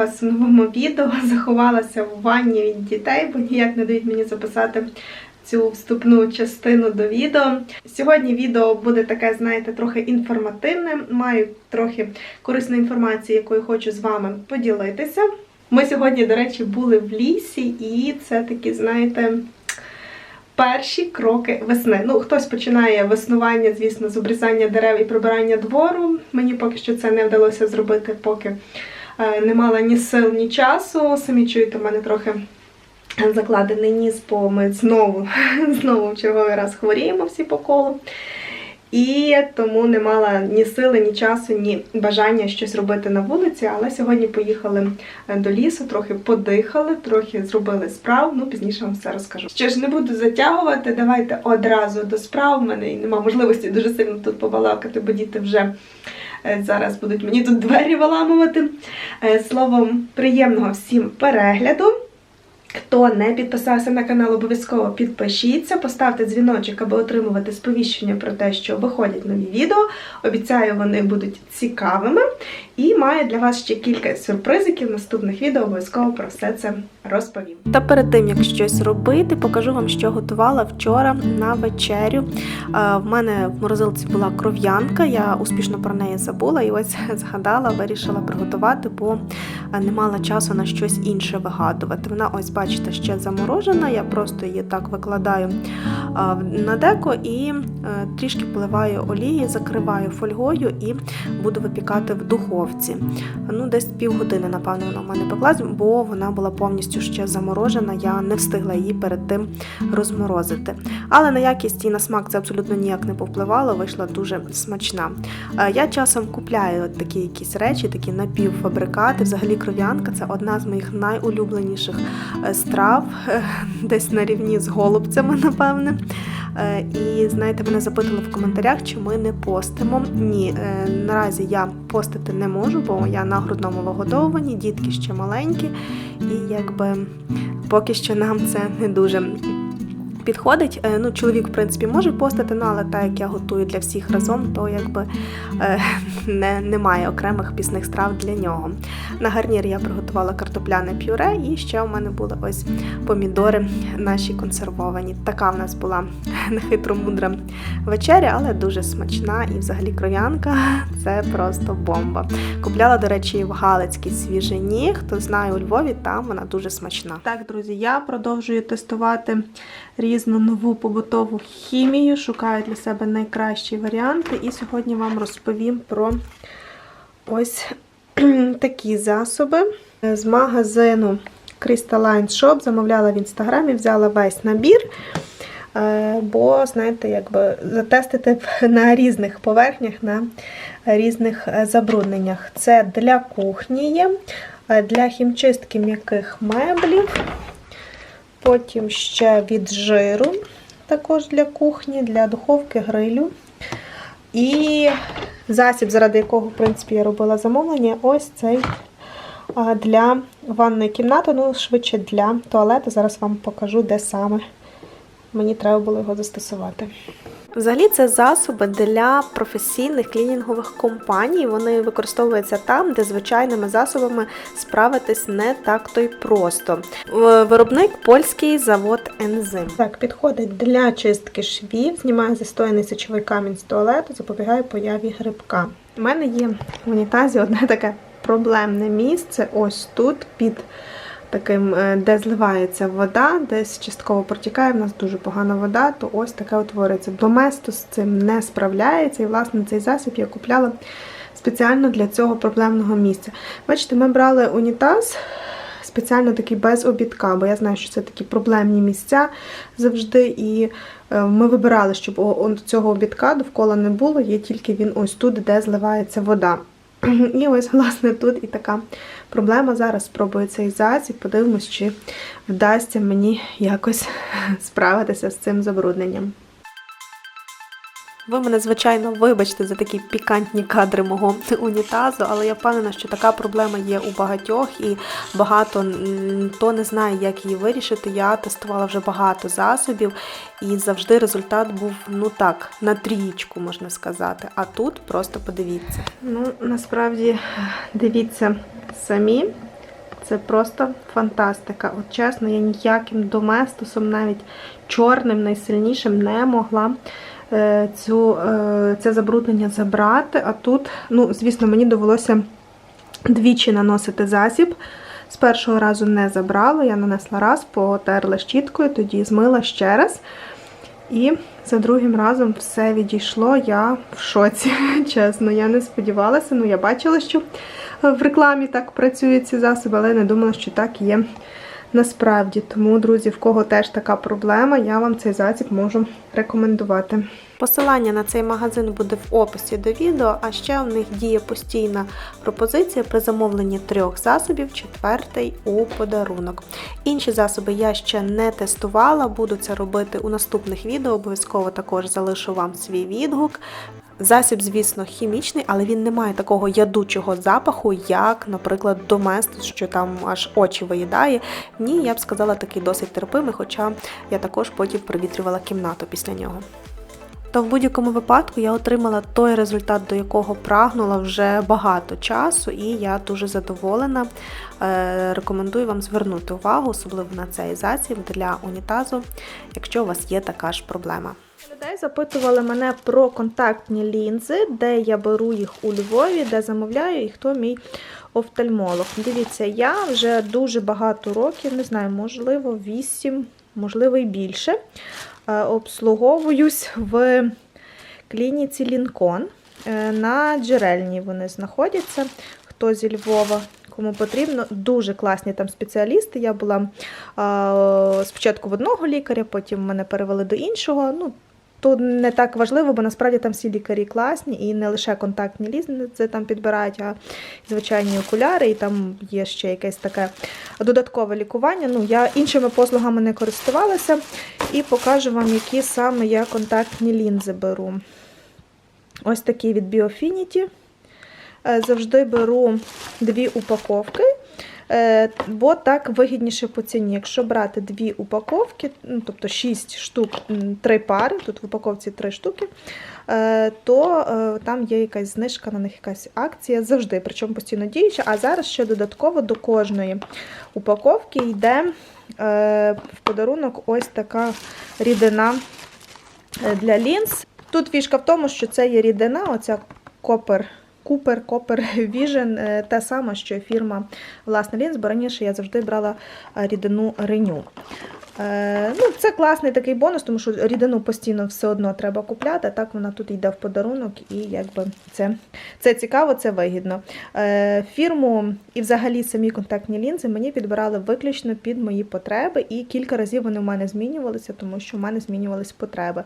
Вас в новому відео. Заховалася в ванні від дітей, бо ніяк не дають мені записати цю вступну частину до відео. Сьогодні відео буде таке, знаєте, трохи інформативне. Маю трохи корисної інформації, якою хочу з вами поділитися. Ми сьогодні, до речі, були в лісі, і це такі, знаєте, перші кроки весни. Ну, хтось починає веснування, звісно, з обрізання дерев і прибирання двору. Мені поки що це не вдалося зробити, поки не мала ні сил, ні часу. Самі чуєте, в мене трохи закладений ніс, бо ми знову, знову в черговий раз хворіємо всі по колу. І тому не мала ні сили, ні часу, ні бажання щось робити на вулиці. Але сьогодні поїхали е, до лісу, трохи подихали, трохи зробили справ. Ну, пізніше вам все розкажу. Що ж, не буду затягувати, давайте одразу до справ. У мене і нема можливості дуже сильно тут побалакати, бо діти вже е, зараз будуть мені тут двері виламувати. Е, Словом, приємного всім перегляду. Хто не підписався на канал, обов'язково підпишіться, поставте дзвіночок, аби отримувати сповіщення про те, що виходять нові відео. Обіцяю, вони будуть цікавими. І маю для вас ще кілька сюрпризиків. В наступних відео обов'язково про все це розповім. Та перед тим як щось робити, покажу вам, що готувала вчора на вечерю. Е, В мене в морозилці була кров'янка, я успішно про неї забула і ось згадала, вирішила приготувати, бо не мала часу на щось інше вигадувати. Вона, ось, бачите, ще заморожена. Я просто її так викладаю е, на деко і е, трішки поливаю олії, закриваю фольгою і буду випікати в духовці. Ну, десь півгодини, напевно, вона в мене пеклась, бо вона була повністю ще заморожена. Я не встигла її перед тим розморозити. Але на якість і на смак це абсолютно ніяк не повпливало, вийшла дуже смачна. Е, Я часом купляю такі якісь речі, такі напівфабрикати. Взагалі кров'янка це одна з моїх найулюбленіших е, страв, е, десь на рівні з голубцями, напевне. Е, І знаєте, мене запитали в коментарях, чи ми не постимо. Ні, е, наразі я постити не можу, бо я на грудному вигодовуванні, дітки ще маленькі, і якби поки що нам це не дуже. Підходить, Е, ну чоловік, в принципі, може постити, ну але так як я готую для всіх разом, то якби е, не, немає окремих пісних страв для нього. На гарнір я приготувала картопляне пюре, і ще у мене були ось помідори наші консервовані. Така в нас була нехитро мудра вечеря, але дуже смачна і взагалі кров'янка це просто бомба. Купляла, до речі, в Галицькій свіжині. Хто знає у Львові, там вона дуже смачна. Так, друзі, я продовжую тестувати різну нову побутову хімію, шукаю для себе найкращі варіанти. І сьогодні вам розповім про ось такі засоби з магазину Crystalline Shop. Замовляла в інстаграмі, взяла весь набір. Е, Бо, знаєте, якби затестити на різних поверхнях, на різних е, забрудненнях. Це для кухні є, е, для хімчистки м'яких меблів. Потім ще від жиру, також для кухні, для духовки, грилю. І засіб, заради якого, в принципі, я робила замовлення, ось цей для ванної кімнати, ну, швидше для туалету. Зараз вам покажу, де саме мені треба було його застосувати. Взагалі, це засоби для професійних клінінгових компаній. Вони використовуються там, де звичайними засобами справитись не так то й просто. Виробник польський завод Ензим. Так, підходить для чистки швів, знімає застояний сечовий камінь з туалету, запобігає появі грибка. У мене є в унітазі одне таке проблемне місце. Ось тут під таким, е, де зливається вода, десь частково протікає, в нас дуже погана вода, то ось таке утворюється. Доместо з цим не справляється, і, власне, цей засіб я купляла спеціально для цього проблемного місця. Бачите, ми брали унітаз. Спеціально такий без обідка, бо я знаю, що це такі проблемні місця завжди. І е, ми вибирали, щоб цього обідка довкола не було, є тільки він ось тут, де зливається вода. І ось, власне, тут і така проблема. Зараз спробую цей засіб, подивимось, чи вдасться мені якось справитися з цим забрудненням. Ви мене, звичайно, вибачте за такі пікантні кадри мого унітазу, але я впевнена, що така проблема є у багатьох, і багато хто не знає, як її вирішити. Я тестувала вже багато засобів, і завжди результат був ну так, на трієчку, можна сказати. А тут просто подивіться. Ну, насправді, дивіться, самі. Це просто фантастика. От чесно, я ніяким доместосом, навіть чорним, найсильнішим, не могла е, цю, е, це забруднення забрати. А тут, ну, звісно, мені довелося двічі наносити засіб. З першого разу не забрала, я нанесла раз, потерла щіткою, тоді змила ще раз. І за другим разом все відійшло. Я в шоці. Чесно, я не сподівалася. Ну, я бачила, що в рекламі так працюють ці засоби, але не думала, що так є насправді. Тому, друзі, в кого теж така проблема, я вам цей засіб можу рекомендувати. Посилання на цей магазин буде в описі до відео, а ще у них діє постійна пропозиція при замовленні трьох засобів, четвертий у подарунок. Інші засоби я ще не тестувала, буду це робити у наступних відео. Обов'язково також залишу вам свій відгук. Засіб, звісно, хімічний, але він не має такого ядучого запаху, як, наприклад, доместос, що там аж очі виїдає. Ні, я б сказала, такий досить терпимий, хоча я також потім привітрювала кімнату після нього. Та в будь-якому випадку я отримала той результат, до якого прагнула вже багато часу, і я дуже задоволена. Е, Рекомендую вам звернути увагу, особливо на цей засіб для унітазу, якщо у вас є така ж проблема. Запитували мене про контактні лінзи, де я беру їх у Львові, де замовляю і хто мій офтальмолог. Дивіться, я вже дуже багато років, не знаю, можливо, 8, можливо, і більше. е, Обслуговуюсь в клініці Лінкон. Е, На джерельній вони знаходяться. Хто зі Львова, кому потрібно, дуже класні там спеціалісти. Я була а, спочатку в одного лікаря, потім мене перевели до іншого. Ну, Тут не так важливо, бо насправді там всі лікарі класні, і не лише контактні лінзи там підбирають, а звичайні окуляри, і там є ще якесь таке додаткове лікування. Ну, я іншими послугами не користувалася і покажу вам, які саме я контактні лінзи беру. Ось такі від Biofinity. Е, Завжди беру дві упаковки, бо так вигідніше по ціні. Якщо брати дві упаковки, ну, тобто 6 штук, 3 пари, тут в упаковці 3 штуки, е, то е, там є якась знижка, на них якась акція завжди, причому постійно діюча. А зараз ще додатково до кожної упаковки йде е, в подарунок ось така рідина е, для лінз. Тут фішка в тому, що це є рідина, оця копер. Купер, Копер Vision, е, те саме, що фірма власне лінз, бо раніше я завжди брала е, рідину Renew. Е, ну, Це класний такий бонус, тому що рідину постійно все одно треба купляти, так вона тут йде в подарунок, і якби це, це цікаво, це вигідно. Фірму і взагалі самі контактні лінзи мені підбирали виключно під мої потреби, і кілька разів вони в мене змінювалися, тому що в мене змінювалися потреби.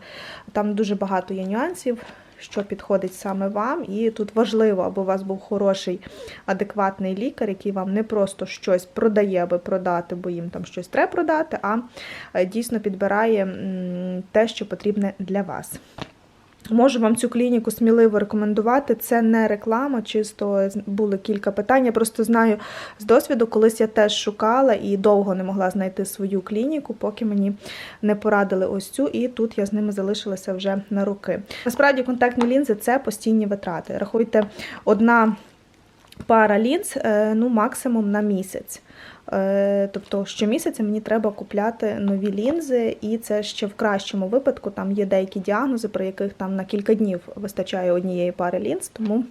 Там дуже багато є нюансів що підходить саме вам. І тут важливо, аби у вас був хороший, адекватний лікар, який вам не просто щось продає, аби продати, бо їм там щось треба продати, а е, дійсно підбирає те, що потрібне для вас. Можу вам цю клініку сміливо рекомендувати. Це не реклама, чисто були кілька питань. Я просто знаю з досвіду, колись я теж шукала і довго не могла знайти свою клініку, поки мені не порадили ось цю, і тут я з ними залишилася вже на роки. Насправді, контактні лінзи це постійні витрати. Рахуйте, одна пара лінз е, ну, максимум на місяць. Е, Тобто щомісяця мені треба купляти нові лінзи, і це ще в кращому випадку. Там є деякі діагнози, при яких там на кілька днів вистачає однієї пари лінз, тому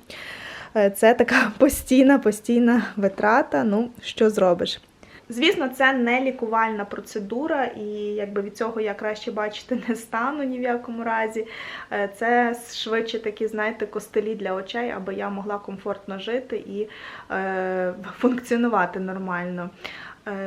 е, це така постійна, постійна витрата. Ну, що зробиш? Звісно, це не лікувальна процедура, і якби від цього я краще бачити не стану ні в якому разі. Е, Це швидше такі, знаєте, костелі для очей, аби я могла комфортно жити і е, функціонувати нормально.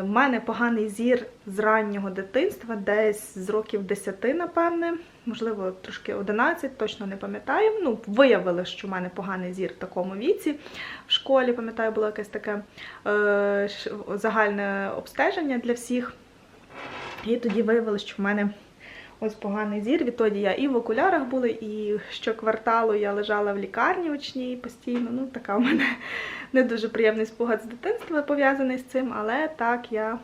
У мене поганий зір з раннього дитинства, десь з років 10, напевне, можливо, трошки 11, точно не пам'ятаю. Ну, виявили, що в мене поганий зір в такому віці. В школі, пам'ятаю, було якесь таке е, загальне обстеження для всіх. І тоді виявили, що в мене ось поганий зір. Відтоді я і в окулярах була, і щокварталу я лежала в лікарні очній постійно. Ну, така в мене не дуже приємний спогад з дитинства пов'язаний з цим, але так я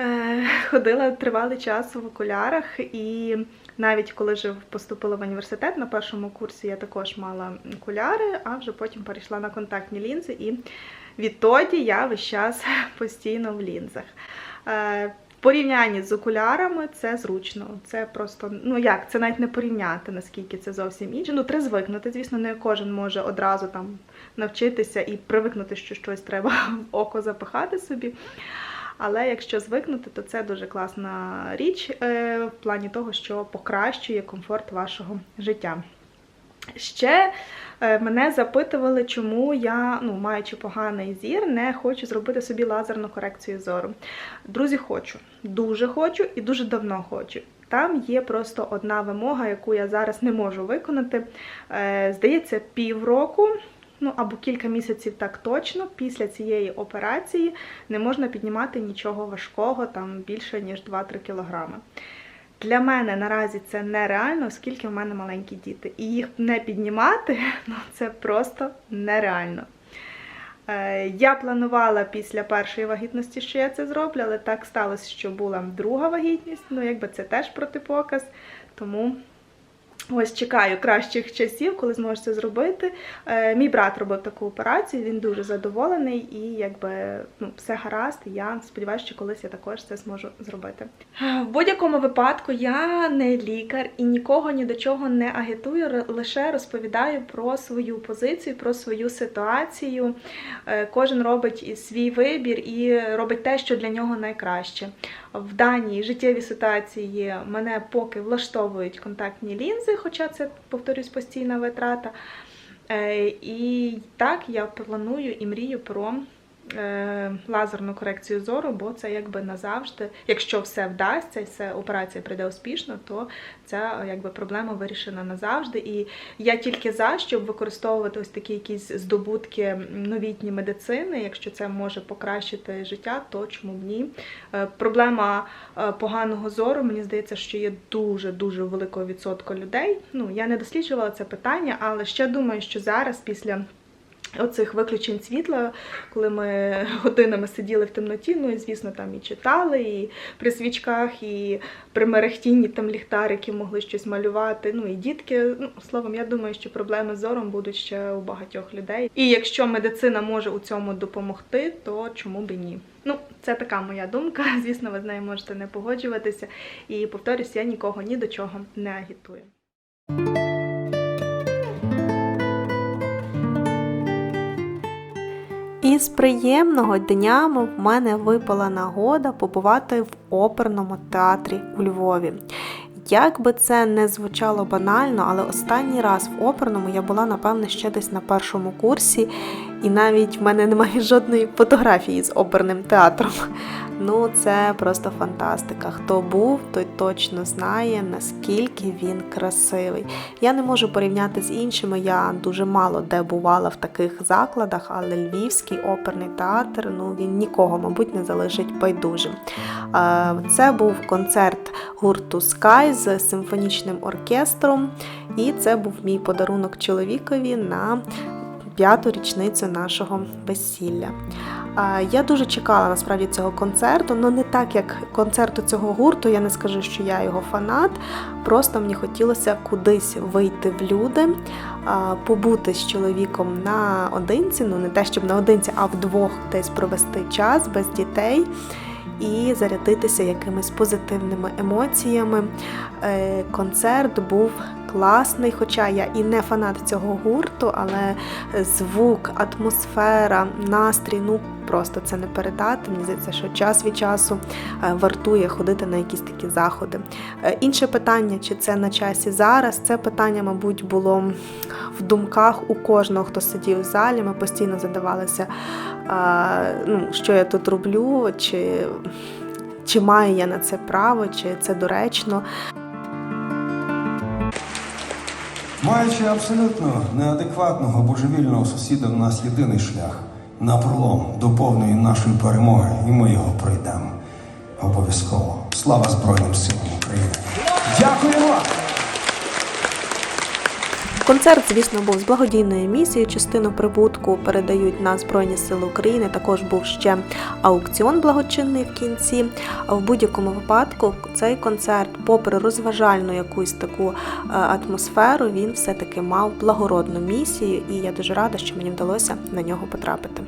Е, Ходила тривалий час в окулярах, і навіть коли вже поступила в університет на першому курсі, я також мала окуляри, а вже потім перейшла на контактні лінзи, і відтоді я весь час постійно в лінзах. Е, В порівнянні з окулярами це зручно. Це просто, ну як, це навіть не порівняти, наскільки це зовсім інше. Ну, треба звикнути. Звісно, не кожен може одразу там навчитися і привикнути, що щось треба в око запихати собі. Але якщо звикнути, то це дуже класна річ е, в плані того, що покращує комфорт вашого життя. Ще е, мене запитували, чому я, ну, маючи поганий зір, не хочу зробити собі лазерну корекцію зору. Друзі, хочу, дуже хочу і дуже давно хочу. Там є просто одна вимога, яку я зараз не можу виконати. Е, Здається, півроку. Ну або кілька місяців так точно після цієї операції не можна піднімати нічого важкого, там більше ніж 2-3 кілограми. Для мене наразі це нереально, оскільки в мене маленькі діти. І їх не піднімати ну, це просто нереально. Е, Я планувала після першої вагітності, що я це зроблю, але так сталося, що була друга вагітність. Ну, якби це теж протипоказ. Тому ось чекаю кращих часів, коли зможу це зробити. Е, Мій брат робив таку операцію, він дуже задоволений і якби ну, все гаразд. Я сподіваюся, що колись я також це зможу зробити. Е, В будь-якому випадку я не лікар і нікого ні до чого не агітую, лише розповідаю про свою позицію, про свою ситуацію. Е, Кожен робить свій вибір і робить те, що для нього найкраще. В даній життєвій ситуації мене поки влаштовують контактні лінзи, хоча це, повторюсь, постійна витрата. Е, І так я планую і мрію про лазерну корекцію зору, бо це якби назавжди, якщо все вдасться і все операція прийде успішно, то ця якби проблема вирішена назавжди. І я тільки за, щоб використовувати ось такі якісь здобутки новітні медицини. Якщо це може покращити життя, то чому б ні? Е, Проблема е, поганого зору, мені здається, що є дуже дуже великого відсотку людей. Ну я не досліджувала це питання, але ще думаю, що зараз після. Оцих виключень світла, коли ми годинами сиділи в темноті, ну і звісно там і читали, і при свічках, і при мерехтінні там ліхтарики могли щось малювати. Ну і дітки. Ну словом, я думаю, що проблеми з зором будуть ще у багатьох людей. І якщо медицина може у цьому допомогти, то чому б і ні? Ну, це така моя думка. Звісно, ви з нею можете не погоджуватися. І повторюсь, я нікого ні до чого не агітую. Із приємного днями в мене випала нагода побувати в оперному театрі у Львові. Як би це не звучало банально, але останній раз в оперному я була, напевне, ще десь на першому курсі, і навіть в мене немає жодної фотографії з оперним театром. Ну, це просто фантастика. Хто був, той точно знає, наскільки він красивий. Я не можу порівняти з іншими. Я дуже мало де бувала в таких закладах, але Львівський оперний театр ну він нікого, мабуть, не залишить байдужим. Це був концерт гурту Sky з симфонічним оркестром, і це був мій подарунок чоловікові на п'яту річницю нашого весілля. Я дуже чекала насправді цього концерту, але не так як концерту цього гурту. Я не скажу, що я його фанат. Просто мені хотілося кудись вийти в люди, побути з чоловіком наодинці, ну не те, щоб наодинці, а вдвох десь провести час без дітей. І зарядитися якимись позитивними емоціями. Е, Концерт був класний, хоча я і не фанат цього гурту, але звук, атмосфера, настрій, ну просто це не передати. Мені здається, що час від часу е, вартує ходити на якісь такі заходи. Е, Інше питання, чи це на часі зараз, це питання, мабуть, було в думках у кожного, хто сидів в залі. Ми постійно задавалися, е, ну, що я тут роблю, чи, чи маю я на це право, чи це доречно. Маючи абсолютно неадекватного божевільного сусіда, в нас єдиний шлях на пролом до повної нашої перемоги, і ми його пройдемо. Обов'язково. Слава Збройним силам України! Дякуємо! Концерт, звісно, був з благодійною місією. Частину прибутку передають на Збройні Сили України. Також був ще аукціон благочинний в кінці. А в будь-якому випадку цей концерт, попри розважальну якусь таку е, атмосферу, він все-таки мав благородну місію, і я дуже рада, що мені вдалося на нього потрапити.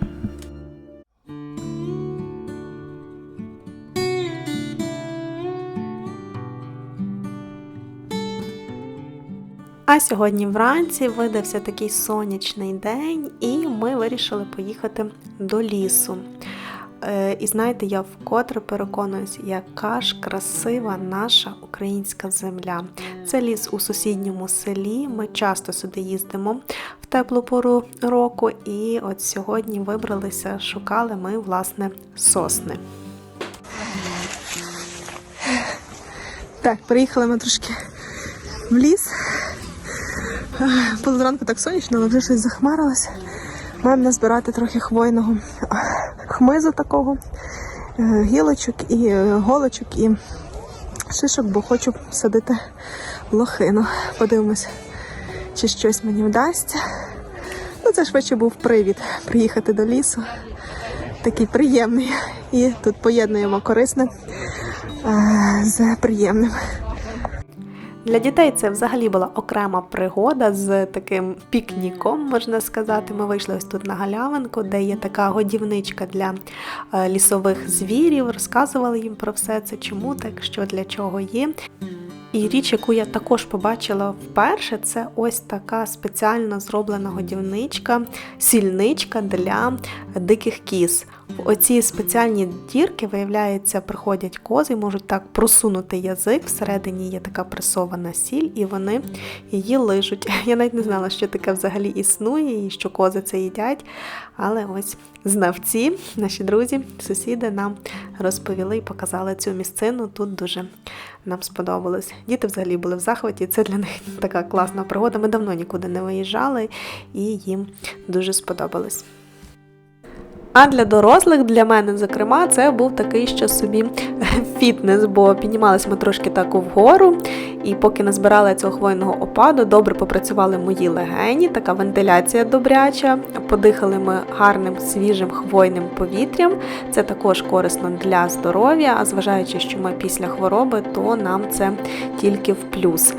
А сьогодні вранці видався такий сонячний день, і ми вирішили поїхати до лісу. Е, І знаєте, я вкотре переконуюсь, яка ж красива наша українська земля. Це ліс у сусідньому селі. Ми часто сюди їздимо в теплу пору року, і от сьогодні вибралися, шукали ми власне сосни. Так, приїхали ми трошки в ліс. Було зранку так сонячно, але вже щось захмарилося. Маємо назбирати трохи хвойного хмизу такого, е, гілочок і е, голочок і шишок, бо хочу садити лохину. Подивимось, чи щось мені вдасться. Ну, це швидше був привід приїхати до лісу. Такий приємний. І тут поєднуємо корисне е, з приємним. Для дітей це взагалі була окрема пригода з таким пікніком, можна сказати. Ми вийшли ось тут на галявинку, де є така годівничка для е, лісових звірів. Розказували їм про все це, чому так, що для чого є. І річ, яку я також побачила вперше, це ось така спеціально зроблена годівничка, сільничка для диких кіз. В оці спеціальні дірки, виявляється, приходять кози, можуть так просунути язик. Всередині є така пресована сіль, і вони її лижуть. Я навіть не знала, що таке взагалі існує і що кози це їдять. Але ось знавці, наші друзі, сусіди нам розповіли і показали цю місцину. Тут дуже нам сподобалось. Діти взагалі були в захваті. Це для них така класна пригода. Ми давно нікуди не виїжджали, і їм дуже сподобалось. А для дорослих, для мене, зокрема, це був такий що собі фітнес, бо піднімалися ми трошки так вгору, і поки назбирали цього хвойного опаду, добре попрацювали мої легені, така вентиляція добряча. Подихали ми гарним свіжим хвойним повітрям. Це також корисно для здоров'я. А зважаючи, що ми після хвороби, то нам це тільки в плюс.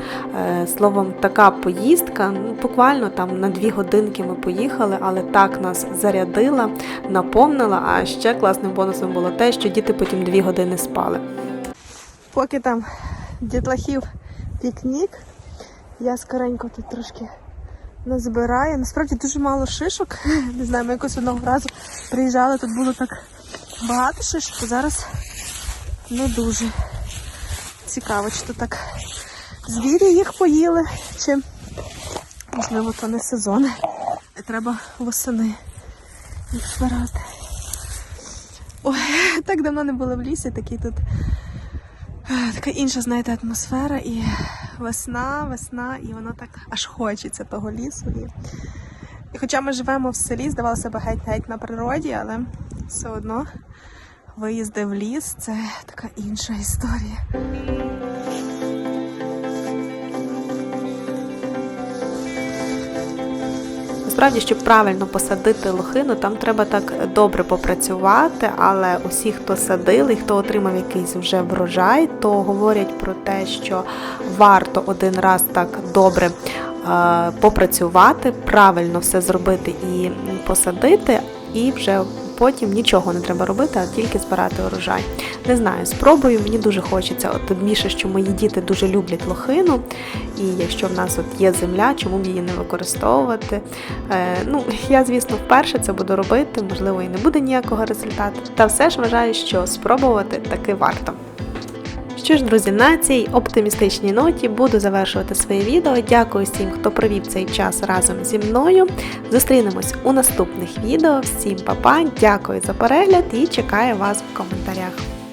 Е, Словом, така поїздка, ну буквально там на дві годинки ми поїхали, але так нас зарядила, наповнила. А ще класним бонусом було те, що діти потім дві години спали. Поки там дітлахів пікнік, я скоренько тут трошки назбираю. Насправді дуже мало шишок. Не знаю, ми якось одного разу приїжджали, тут було так багато шишок, а зараз не дуже. Цікаво, чи то так звірі їх поїли, чи можливо то не сезон. І треба восени їх збирати. Ой, так давно не була в лісі, такий тут е, така інша, знаєте, атмосфера і весна, весна, і воно так аж хочеться того лісу. І, хоча ми живемо в селі, здавалося б, геть-геть на природі, але все одно виїзди в ліс це така інша історія. Насправді, щоб правильно посадити лохину, там треба так добре попрацювати, але усі, хто садили, хто отримав якийсь вже врожай, то говорять про те, що варто один раз так добре е, попрацювати, правильно все зробити і посадити, і вже потім нічого не треба робити, а тільки збирати урожай. Не знаю, спробую, мені дуже хочеться. От тим більше, що мої діти дуже люблять лохину, і якщо в нас от є земля, чому б її не використовувати? Е, ну, я, звісно, вперше це буду робити, можливо, і не буде ніякого результату. Та все ж вважаю, що спробувати таки варто. Що ж, друзі, на цій оптимістичній ноті буду завершувати своє відео. Дякую всім, хто провів цей час разом зі мною. Зустрінемось у наступних відео. Всім па-па, дякую за перегляд і чекаю вас в коментарях.